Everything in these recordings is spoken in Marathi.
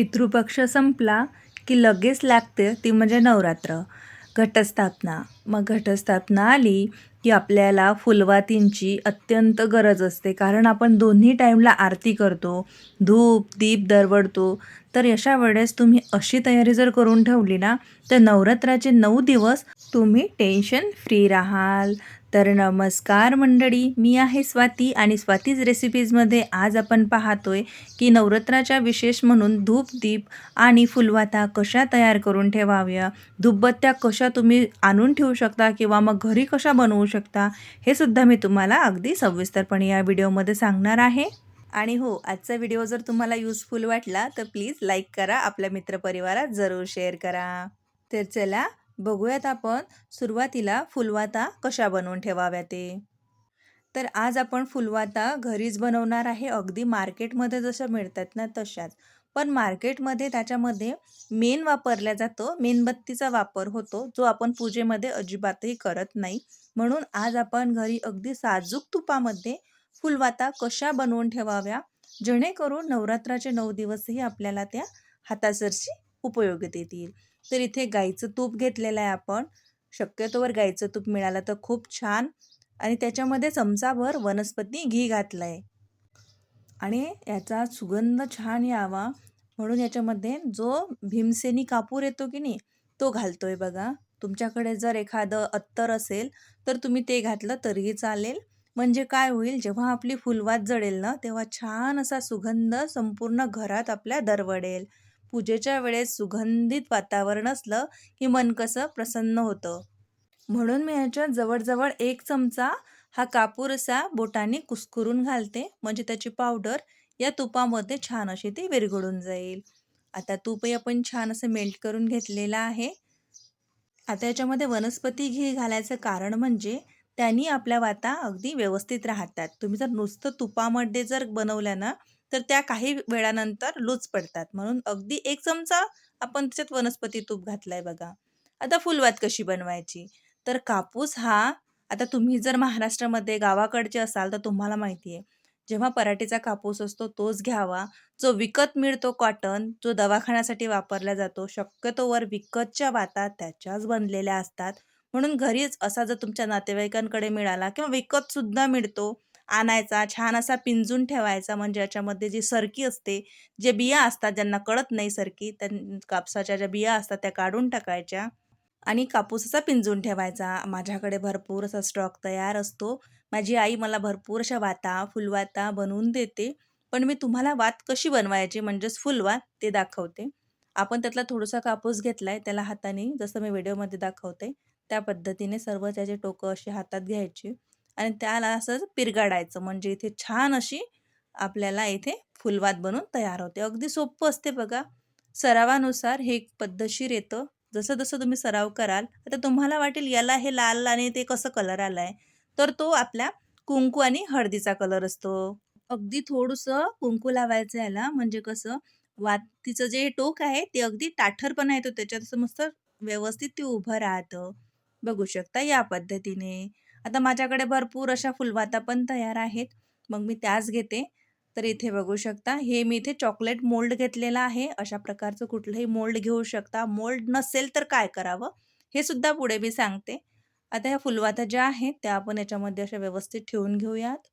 पितृपक्ष संपला की लगेच लागते ती म्हणजे नवरात्र. घटस्थापना. मग घटस्थापना आली की आपल्याला फुलवातींची अत्यंत गरज असते. कारण आपण दोन्ही टाईमला आरती करतो धूप दीप दरवडतो. तर अशा वेळेस तुम्ही अशी तयारी जर करून ठेवली ना तर नवरात्राचे नऊ दिवस तुम्ही टेन्शन फ्री राहाल. तर नमस्कार मंडळी मी आहे स्वाती आणि स्वातीज रेसिपीजमध्ये आज आपण पाहतोय की नवरात्राच्या विशेष म्हणून धूप दीप आणि फुलवाता कशा तयार करून ठेवाव्या? धूपबत्त्या कशा तुम्ही आणून ठेवू शकता किंवा मग घरी कशा बनवू शकता? हे सुद्धा मी तुम्हाला अगदी सविस्तरपणे या व्हिडिओमध्ये सांगणार आहे. आणि हो आजचा व्हिडिओ जर तुम्हाला युजफुल वाटला तर प्लीज लाईक करा आपल्या मित्रपरिवारात जरूर शेअर करा. तर चला बघूयात आपण सुरुवातीला फुलवाता कशा बनवून ठेवाव्या ते. तर आज आपण फुलवाता घरीच बनवणार आहे. अगदी मार्केटमध्ये जसं मिळतात ना तशाच. पण मार्केटमध्ये त्याच्यामध्ये मेन वापरला जातो मेणबत्तीचा वापर होतो जो आपण पूजेमध्ये अजिबातही करत नाही. म्हणून आज आपण घरी अगदी साजूक तुपामध्ये फुलवाता कशा बनवून ठेवाव्या जेणेकरून नवरात्राचे नऊ दिवसही आपल्याला त्या हातासरशी उपयोगात येतील तर इथे गाईचं तूप घेतलेलं आहे आपण. शक्यतोवर गाईचं तूप मिळालं तर खूप छान. आणि त्याच्यामध्ये चमचाभर वनस्पती घी घातलं आहे आणि याचा सुगंध छान यावा. म्हणून याच्यामध्ये जो भीमसेनी कापूर येतो की नाही तो घालतो आहे बघा. तुमच्याकडे जर एखादं अत्तर असेल तर तुम्ही ते घातलं तरीही चालेल. म्हणजे काय होईल जेव्हा आपली फुलवात जडेल ना तेव्हा छान असा सुगंध संपूर्ण घरात आपल्या दरवडेल पूजेच्या वेळेस सुगंधित वातावरण असलं की मन कसं प्रसन्न होतं. म्हणून मी ह्याच्यात जवळजवळ एक चमचा हा कापूर असा बोटाने कुस्करून घालते. म्हणजे त्याची पावडर या तुपामध्ये छान अशी ती विरघळून जाईल. आता तूपही आपण छान असं मेल्ट करून घेतलेलं आहे. आता याच्यामध्ये वनस्पती घी घालायचं कारण म्हणजे त्यांनी आपल्या वाता अगदी व्यवस्थित राहतात. तुम्ही जर नुसतं तुपामध्ये जर बनवल्या ना तर त्या काही वेळानंतर लूज पडतात. म्हणून अगदी एक चमचा आपण त्याच्यात वनस्पती तूप घातलाय बघा. आता फुलवात कशी बनवायची? तर कापूस हा आता तुम्ही जर महाराष्ट्रामध्ये गावाकडचे असाल तर तुम्हाला माहिती आहे जेव्हा पराठीचा कापूस असतो तोच घ्यावा. जो विकत मिळतो कॉटन जो दवाखान्यासाठी वापरला जातो शक्यतोवर विकतच्या वातात त्याच्याच बनलेल्या असतात. म्हणून घरीच असा जर तुमच्या नातेवाईकांकडे मिळाला किंवा विकतसुद्धा मिळतो आणायचा छान असा पिंजून ठेवायचा. म्हणजे याच्यामध्ये जी सरकी असते जे बिया असतात ज्यांना कळत नाही सरकी त्या कापसाच्या ज्या बिया असतात त्या काढून टाकायच्या आणि कापूस असा पिंजून ठेवायचा. माझ्याकडे भरपूर असा स्टॉक तयार असतो. माझी आई मला भरपूर अशा वाता फुलवाता बनवून देते. पण मी तुम्हाला वात कशी बनवायची म्हणजेच फुलवात ते दाखवते. आपण त्यातला थोडासा कापूस घेतलाय त्याला हाताने जसं मी व्हिडिओमध्ये दाखवते त्या पद्धतीने सर्व त्याचे टोकं अशी हातात घ्यायची. आणि त्याला असं पिरगाडायचं. म्हणजे इथे छान अशी आपल्याला इथे फुलवात बनून तयार होते. अगदी सोपं असते बघा. सरावानुसार हे पद्धतशीर येतं. जसं जसं तुम्ही सराव कराल आता तुम्हाला वाटेल याला हे लाल आणि ते कसं कलर आला आहे तर तो आपल्या कुंकू आणि हळदीचा कलर असतो. अगदी थोडंसं कुंकू लावायचं याला. म्हणजे कसं वातीचं जे टोक आहे ते अगदी ताठरपणा येतो. त्याच्यात असं मस्त व्यवस्थित ते उभं राहतं. बघू शकता या पद्धतीने. आता माझ्याकडे भरपूर अशा फुलवाता पण तयार आहेत. मग मी त्याच घेते. तर इथे बघू शकता हे मी इथे चॉकलेट मोल्ड घेतलेला आहे. अशा प्रकारचं कुठलंही मोल्ड घेऊ शकता. मोल्ड नसेल तर काय करावं? हे सुद्धा पुढे मी सांगते. आता ह्या फुलवाता ज्या आहेत त्या आपण याच्यामध्ये अशा व्यवस्थित ठेवून घेऊयात.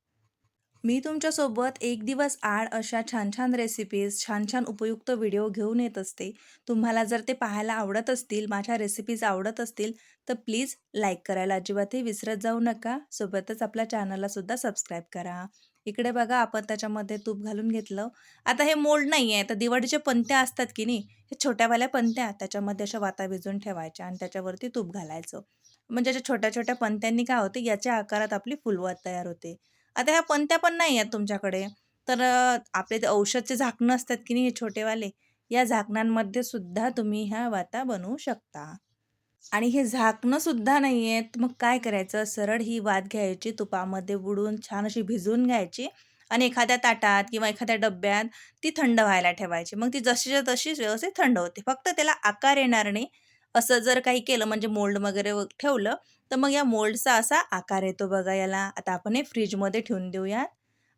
मी तुमच्यासोबत एक दिवस आड अशा छान छान रेसिपीज छान छान उपयुक्त व्हिडिओ घेऊन येत असते. तुम्हाला जर ते पाहायला आवडत असतील माझ्या रेसिपीज आवडत असतील तर प्लीज लाईक करायला अजिबातही विसरत जाऊ नका. सोबतच आपल्या चॅनललासुद्धा सबस्क्राईब करा. इकडे बघा आपण त्याच्यामध्ये तूप घालून घेतलं. आता हे मोल्ड नाही आहे तर दिवाळीच्या पंत्या असतात की नाही हे छोट्यावाल्या पंत्या त्याच्यामध्ये अशा वाता भिजून ठेवायच्या आणि त्याच्यावरती तूप घालायचं. म्हणजे अशा छोट्या छोट्या पंत्यांनी काय होते याच्या आकारात आपली फुलवात तयार होते. आता ह्या पणत्या पण नाही आहेत तुमच्याकडे. तर आपले ते औषधचे झाकणं असतात की नाही हे छोटेवाले या झाकणांमध्ये सुद्धा तुम्ही ह्या वाता बनवू शकता. आणि हे झाकणं सुद्धा नाही आहेत मग काय करायचं? सरळ ही वात घ्यायची तुपामध्ये बुडून छान अशी भिजवून घ्यायची आणि एखाद्या ताटात किंवा एखाद्या डब्यात ती थंड व्हायला ठेवायची. मग ती जशीच्या तशीच व्यवस्थित थंड होते. फक्त त्याला आकार येणार नाही. असं जर काही केलं म्हणजे मोल्ड वगैरे ठेवलं तर मग या मोल्डचा असा आकार येतो बघा याला. आता आपण हे फ्रीजमध्ये ठेवून देऊयात.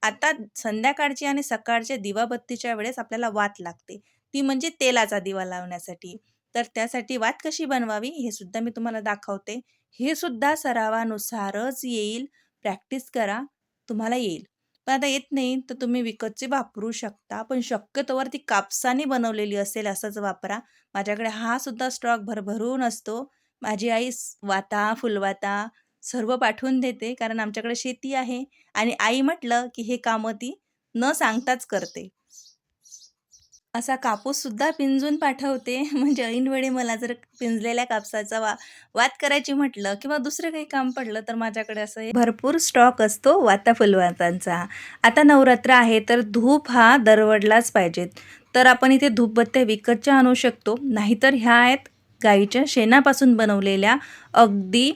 आता संध्याकाळची आणि सकाळच्या दिवाबत्तीच्या वेळेस आपल्याला वात लागते. ती म्हणजे तेलाचा दिवा लावण्यासाठी. तर त्यासाठी वात कशी बनवावी हे सुद्धा मी तुम्हाला दाखवते. हे सुद्धा सरावानुसारच येईल. प्रॅक्टिस करा. तुम्हाला येईल. आता येत नाही तर तुम्ही विकतचे वापरू शकता. पण शक्यतोवर ती कापसाने बनवलेली असेल असंच वापरा. माझ्याकडे हा सुद्धा स्टॉक भरभरून असतो. माझी आई वाता फुलवाता सर्व पाठवून देते कारण आमच्याकडे शेती आहे. आणि आई म्हटलं की हे कामं ती न सांगताच करते. असा कापूससुद्धा पिंजून पाठवते. म्हणजे ऐनवेळी मला जर पिंजलेल्या कापसाचा वा वात करायची म्हटलं किंवा दुसरं काही काम पडलं तर माझ्याकडे असं भरपूर स्टॉक असतो वाता फुलवातांचा. आता नवरात्र आहे तर धूप हा दरवडलाच पाहिजेत तर आपण इथे धूपबत्त्या विकतच्या आणू शकतो. नाहीतर ह्या आहेत गाईच्या शेणापासून बनवलेल्या अगदी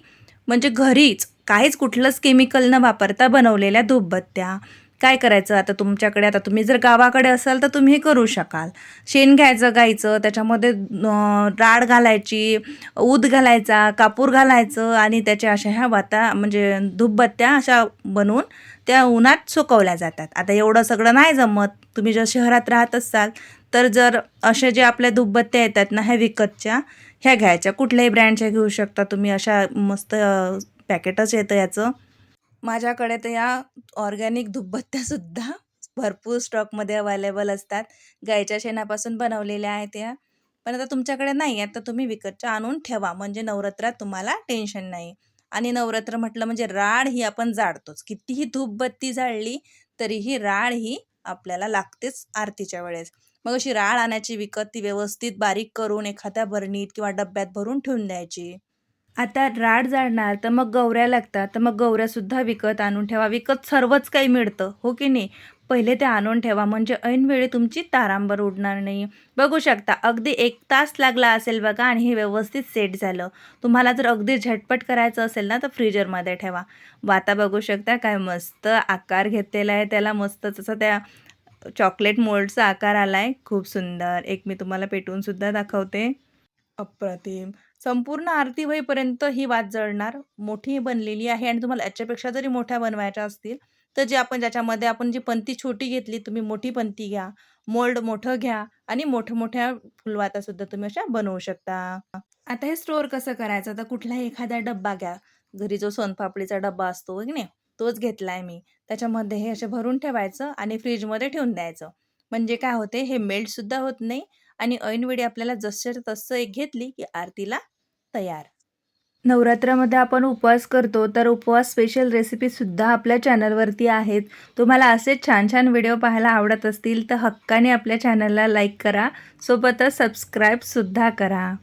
म्हणजे घरीच काहीच कुठलंच केमिकल न वापरता बनवलेल्या धूपबत्त्या. काय करायचं? आता तुमच्याकडे आता तुम्ही जर गावाकडे असाल तर तुम्ही करू शकाल. शेण घ्यायचं गाईचं त्याच्यामध्ये राड घालायची ऊद घालायचा कापूर घालायचं आणि त्याच्या अशा ह्या वाता म्हणजे धूपबत्त्या अशा बनवून त्या उन्हात सुकवल्या जातात. आता एवढं सगळं नाही जमत. तुम्ही जर शहरात राहत असाल तर जर असे जे आपल्या धुपबत्त्या येतात ना ह्या विकतच्या ह्या घ्यायच्या. कुठल्याही ब्रँडच्या घेऊ शकता तुम्ही. अशा मस्त पॅकेटच येतं याचं. माझ्याकडे तर या ऑर्गॅनिक धूपबत्त्यासुद्धा भरपूर स्टॉकमध्ये अवेलेबल असतात. गाईच्या शेणापासून बनवलेल्या आहेत त्या. पण आता तुमच्याकडे नाही आहेत तर तुम्ही विकतच्या आणून ठेवा. म्हणजे नवरात्रात तुम्हाला टेन्शन नाही. आणि नवरात्र म्हटलं म्हणजे राड ही आपण जाळतोच कितीही धूपबत्ती जाळली तरीही राड ही आपल्याला लागतेच आरतीच्या वेळेस. मग अशी राळ आणायची विकत ती व्यवस्थित बारीक करून एखाद्या भरणीत किंवा डब्यात भरून ठेवून द्यायची. आता राड जाळणार तर मग गवऱ्या लागतात तर मग गवऱ्यासुद्धा विकत आणून ठेवा. विकत सर्वच काही मिळतं हो की नाही? पहिले ते आणून ठेवा म्हणजे ऐनवेळी तुमची तारांबर उडणार नाही. बघू शकता अगदी एक तास लागला असेल बघा आणि हे व्यवस्थित सेट झालं. तुम्हाला जर अगदी झटपट करायचं असेल ना तर फ्रीजरमध्ये ठेवा. वाता बघू शकता काय मस्त आकार घेतलेला आहे त्याला मस्त तसं त्या चॉकलेट मोल्डचा आकार आला आहे खूप सुंदर. एक मी तुम्हाला पेटवूनसुद्धा दाखवते. अप्रतिम. संपूर्ण आरती होईपर्यंत ही वात जळणार मोठी बनलेली आहे आणि तुम्हाला याच्यापेक्षा जरी मोठ्या बनवायच्या असतील तर जे आपण ज्याच्यामध्ये आपण जी पंती छोटी घेतली तुम्ही मोठी पंती घ्या मोल्ड मोठं घ्या आणि मोठ्या मोठ्या फुलवातासुद्धा तुम्ही अशा बनवू शकता. आता हे स्टोअर कसं करायचं? तर कुठलाही एखादा डब्बा घ्या. घरी जो सोनपापडीचा डब्बा असतो की नाही तोच घेतलाय मी. त्याच्यामध्ये हे असे भरून ठेवायचं आणि फ्रीजमध्ये ठेवून द्यायचं. म्हणजे काय होते हे मेल्टसुद्धा होत नाही आणि ऐनवेळी आपल्याला जसं तसं एक घेतली की आरतीला तयार. नवरात्रामध्ये आपण उपवास करतो तर उपवास स्पेशल रेसिपीसुद्धा आपल्या चॅनलवरती आहेत. तुम्हाला असे छान छान व्हिडिओ पाहायला आवडत असतील तर हक्काने आपल्या चॅनलला लाईक करा. सोबतच सबस्क्राईबसुद्धा करा.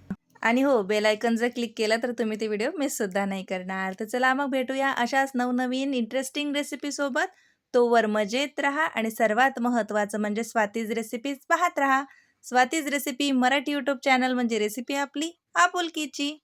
आणि हो बेल आयकन जर क्लिक केलं तर तुम्ही ते व्हिडिओ मिससुद्धा नाही करणार. तर चला मग भेटूया अशाच नवनवीन इंटरेस्टिंग रेसिपीसोबत तोवर मजेत राहा आणि सर्वात महत्त्वाचं म्हणजे स्वातीज रेसिपीज पाहत राहा. Swati's recipe Marathi YouTube channel म्हणजे रेसिपी आपली. Apple Kichi.